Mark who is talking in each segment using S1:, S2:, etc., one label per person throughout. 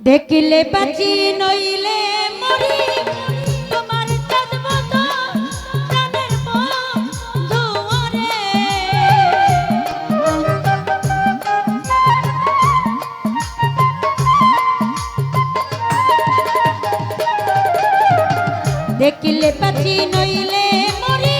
S1: দেখলে বাঁচি নইলে মরি। দেখলে বাঁচি নইলে মরি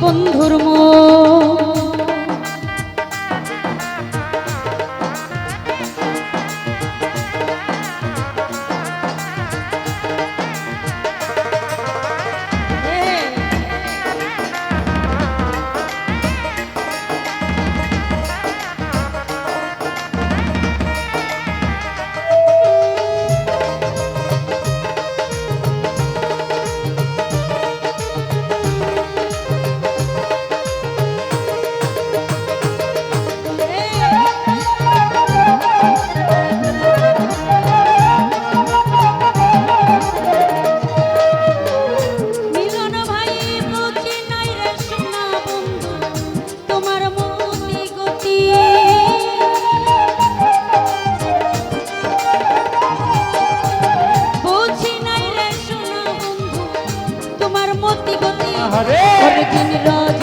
S1: বন্ধুর মোর মতি গতি অনেকদিন রজ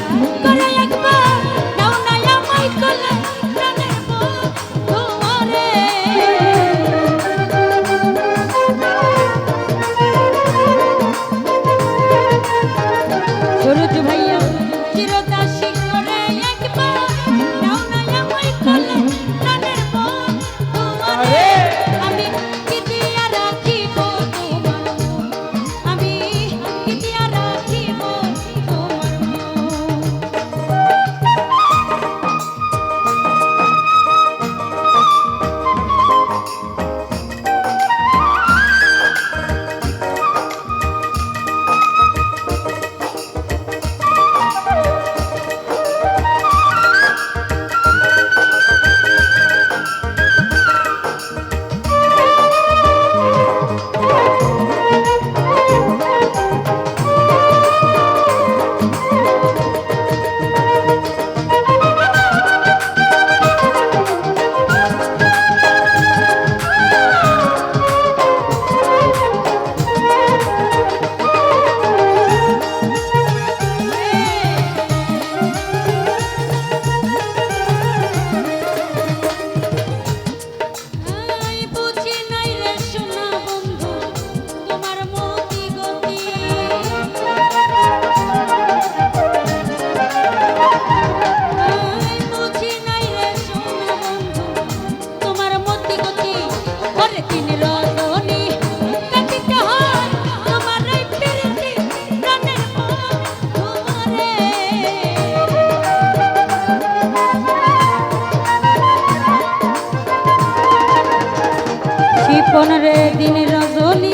S1: পনেরো দিনের রজনী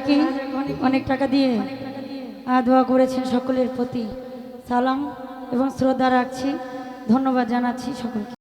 S1: অনেকেই অনেক টাকা দিয়ে দোয়া করেছেন সকলের প্রতি। সালাম এবং শ্রদ্ধা রাখছি। ধন্যবাদ জানাচ্ছি সকলকে।